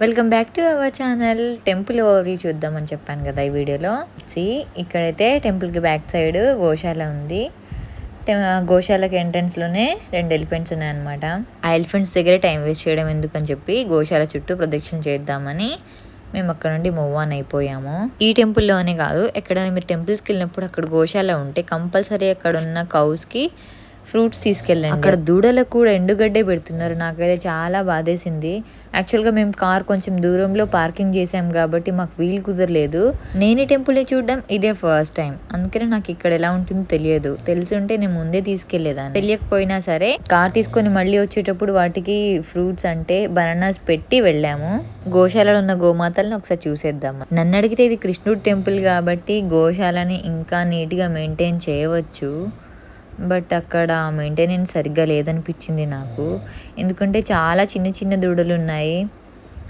Welcome back to our channel temple overview చూద్దామని చెప్పాను కదా ఈ వీడియోలో. సి ఇక్కడైతే టెంపుల్కి బ్యాక్ సైడ్ గోశాల ఉంది. టె- గోశాలకి ఎంట్రన్స్లోనే రెండు ఎలిఫెంట్స్ ఉన్నాయన్నమాట. ఆ ఎలిఫెంట్స్ దగ్గర టైం వేస్ట్ చేయడం ఎందుకని చెప్పి గోశాల చుట్టూ ప్రదక్షిణ చేద్దామని మేము అక్కడ నుండి మూవ్ ఆన్ అయిపోయాము. ఈ టెంపుల్లోనే కాదు ఎక్కడ మీరు టెంపుల్స్కి వెళ్ళినప్పుడు అక్కడ గోశాల ఉంటే కంపల్సరీ అక్కడ ఉన్న కౌస్కి ఫ్రూట్స్ తీసుకెళ్ళండి. అక్కడ దూడలకు కూడా ఎండుగడ్డే పెడుతున్నారు. నాకైతే చాలా బాధేసింది. యాక్చువల్గా మేము కార్ కొంచెం దూరంలో పార్కింగ్ చేసాం కాబట్టి మాకు వీలు కుదరలేదు. నేను టెంపుల్ని చూడడం ఇదే ఫస్ట్ టైం. అందుకనే నాకు ఇక్కడ ఎలా ఉంటుందో తెలియదు. తెలిసి ఉంటే నేను ముందే తీసుకెళ్ళేదాన్ని తెలియకపోయినా సరే కార్ తీసుకొని మళ్ళీ వచ్చేటప్పుడు వాటికి ఫ్రూట్స్ అంటే బనానాస్ పెట్టి వెళ్ళాము. గోశాలలో ఉన్న గోమాతల్ని ఒకసారి చూసేద్దాం నన్ను అడిగితే ఇది కృష్ణుడు టెంపుల్ కాబట్టి గోశాలని ఇంకా నీట్గా మెయింటైన్ చేయవచ్చు. బట్ అక్కడ మెయింటెనెన్స్ సరిగ్గా లేదనిపించింది నాకు. ఎందుకంటే చాలా చిన్న చిన్న దూడలు ఉన్నాయి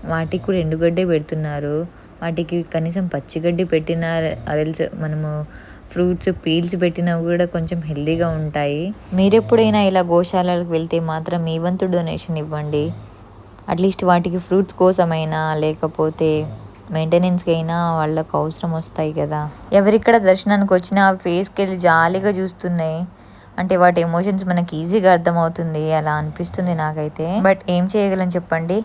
వాటికి కూడా ఎండుగడ్డే పెడుతున్నారు. వాటికి కనీసం పచ్చిగడ్డి పెట్టిన అరెల్స్ మనము ఫ్రూట్స్ పీల్స్ పెట్టినా కూడా కొంచెం హెల్దీగా ఉంటాయి. మీరు ఎప్పుడైనా ఇలా గోశాలలకు వెళ్తే మాత్రం మీ వంతు డొనేషన్ ఇవ్వండి. అట్లీస్ట్ వాటికి ఫ్రూట్స్ కోసమైనా లేకపోతే మెయింటెనెన్స్కి అయినా వాళ్ళకు అవసరం వస్తాయి కదా. ఎవరిక్కడ దర్శనానికి వచ్చినా ఆ ఫేస్కి వెళ్ళి జాలీగా చూస్తున్నాయి. అంటే వాటి ఎమోషన్స్ మనకి ఈజీగా అర్థమవుతుంది అలా అనిపిస్తుంది నాకైతే. బట్ ఏం చేయగలను చెప్పండి?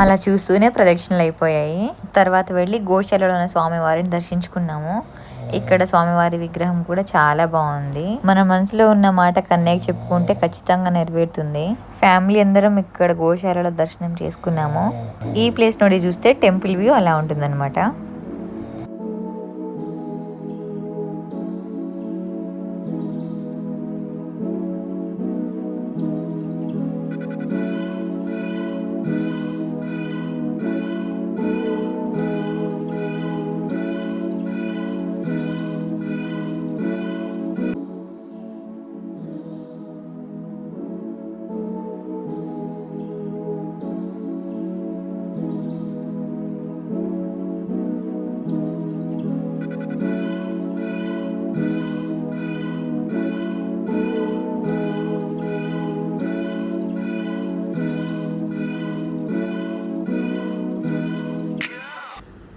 అలా చూస్తూనే ప్రదక్షిణలు అయిపోయాయి తర్వాత వెళ్ళి గోశాలలో ఉన్న స్వామివారిని దర్శించుకున్నాము. ఇక్కడ స్వామివారి విగ్రహం కూడా చాలా బాగుంది. మన మనసులో ఉన్న మాట కన్నయ్య చెప్పుకుంటే ఖచ్చితంగా నెరవేరుతుంది. ఫ్యామిలీ అందరం ఇక్కడ గోశాలలో దర్శనం చేసుకున్నాము. ఈ ప్లేస్ నుండి చూస్తే టెంపుల్ వ్యూ అలా ఉంటుందన్నమాట.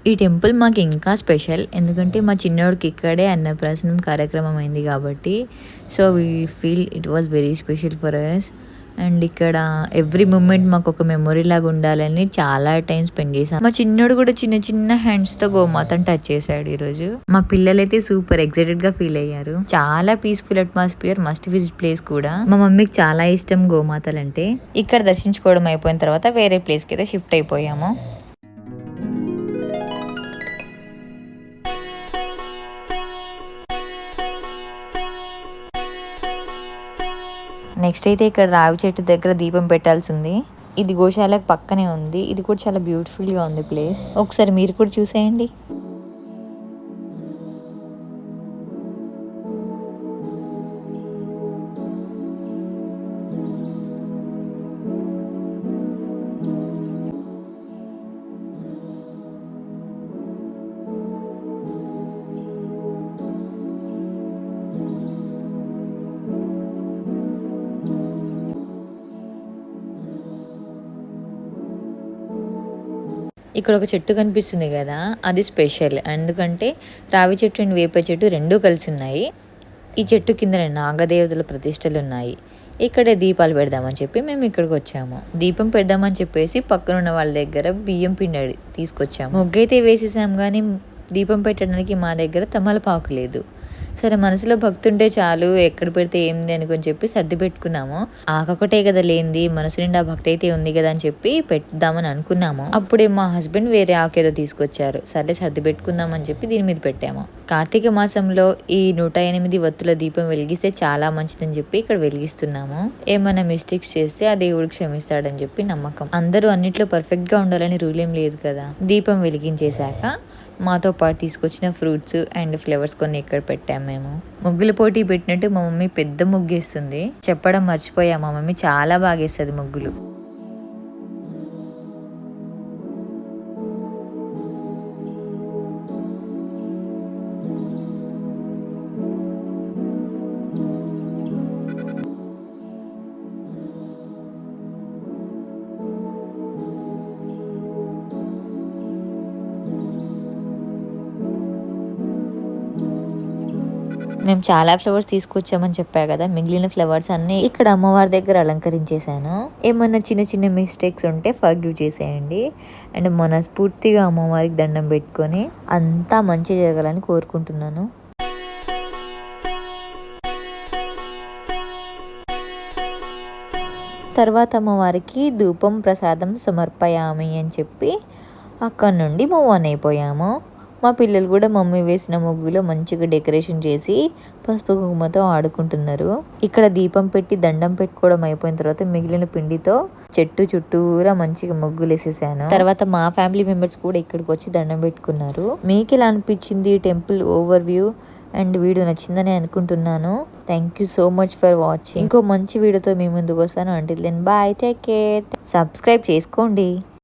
ఈ టెంపుల్ మాకు ఇంకా స్పెషల్. ఎందుకంటే మా చిన్నోడికి ఇక్కడే అన్నప్రాసనం కార్యక్రమం అయింది కాబట్టి. So we feel it was very special for us and ఇక్కడ ఎవ్రీ మూమెంట్ మాకు ఒక మెమొరీ లాగా ఉండాలని చాలా టైం స్పెండ్ చేసాం మా చిన్నోడు కూడా చిన్న చిన్న హ్యాండ్స్తో గోమాతను టచ్ చేశాడు ఈ రోజు మా పిల్లలైతే సూపర్ ఎక్సైటెడ్గా ఫీల్ అయ్యారు. చాలా peaceful atmosphere must visit place కూడా. మా మమ్మీకి చాలా ఇష్టం గోమాతలు అంటే ఇక్కడ దర్శించుకోవడం అయిపోయిన తర్వాత వేరే ప్లేస్కి అయితే షిఫ్ట్ అయిపోయాము. నెక్స్ట్ అయితే ఇక్కడ రావి చెట్టు దగ్గర దీపం పెట్టాల్సి ఉంది ఇది గోశాలకు పక్కనే ఉంది. ఇది కూడా చాలా బ్యూటిఫుల్గా ఉంది ప్లేస్ ఒకసారి మీరు కూడా చూసేయండి. ఇక్కడ ఒక చెట్టు కనిపిస్తుంది కదా అది స్పెషల్. ఎందుకంటే రావి చెట్టు అండ్ వేప చెట్టు రెండూ కలిసి ఉన్నాయి ఈ చెట్టు కింద నాగదేవతల ప్రతిష్టలు ఉన్నాయి ఇక్కడే దీపాలు పెడదామని చెప్పి మేము ఇక్కడికి వచ్చాము. దీపం పెడదామని చెప్పేసి పక్కన ఉన్న వాళ్ళ దగ్గర బియ్యం పిండి తీసుకొచ్చాము. ముగ్గైతే వేసేసాం కానీ దీపం పెట్టడానికి మా దగ్గర తమలపాకు లేదు. సరే మనసులో భక్తి ఉంటే చాలు ఎక్కడ పెడితే ఏంది అనుకొని చెప్పి సర్ది పెట్టుకున్నాము. ఆకొకటే కదా లేనిది మనసు నిండా భక్తి అయితే ఉంది కదా అని చెప్పి పెట్టుదామని అనుకున్నాము. అప్పుడే మా హస్బెండ్ వేరే ఆకేదో తీసుకొచ్చారు. సర్లే సర్ది పెట్టుకుందాం అని చెప్పి దీని మీద పెట్టాము. కార్తీక మాసంలో ఈ నూట ఎనిమిది వత్తుల దీపం వెలిగిస్తే చాలా మంచిదని చెప్పి ఇక్కడ వెలిగిస్తున్నాము. ఏమైనా మిస్టేక్స్ చేస్తే ఆ దేవుడు క్షమిస్తాడని చెప్పి నమ్మకం. అందరూ అన్నిట్లో పర్ఫెక్ట్గా ఉండాలని రూల్ ఏం లేదు కదా. దీపం వెలిగించేశాక మాతో పాటు తీసుకొచ్చిన ఫ్రూట్స్ అండ్ ఫ్లేవర్స్ కొన్ని ఇక్కడ పెట్టాము మేము. ముగ్గుల పోటీ పెట్టినట్టు మా మమ్మీ పెద్ద ముగ్గు వేస్తుంది చెప్పడం మర్చిపోయా మా మమ్మీ చాలా బాగా వేస్తుంది ముగ్గులు. మేము చాలా ఫ్లవర్స్ తీసుకొచ్చామని చెప్పా కదా మిగిలిన ఫ్లవర్స్ అన్ని ఇక్కడ అమ్మవారి దగ్గర అలంకరించేశాను. ఏమన్నా చిన్న చిన్న మిస్టేక్స్ ఉంటే ఫర్గ్యూ చేసేయండి. అండ్ మనస్ఫూర్తిగా అమ్మవారికి దండం పెట్టుకొని అంతా మంచి జరగాలని కోరుకుంటున్నాను. తర్వాత అమ్మవారికి ధూపం ప్రసాదం సమర్పయామి అని చెప్పి అక్కడ నుండి మూవ్ ఆన్ అయిపోయాము. మా పిల్లలు కూడా మమ్మీ వేసిన ముగ్గులో మంచిగా డెకరేషన్ చేసి పసుపు కుంకుమతో ఆడుకుంటున్నారు. ఇక్కడ దీపం పెట్టి దండం పెట్టుకోవడం అయిపోయిన తర్వాత మిగిలిన పిండితో చెట్టు చుట్టూరా మంచిగా ముగ్గులు వేసేసాను. తర్వాత మా ఫ్యామిలీ మెంబర్స్ కూడా ఇక్కడికి వచ్చి దండం పెట్టుకున్నారు. మీకు ఎలా అనిపించింది temple overview and video నచ్చిందని అనుకుంటున్నాను. Thank you so much for watching ఇంకో మంచి వీడియోతో మీ ముందుకు వస్తాను. అంటే then bye take care subscribe చేసుకోండి.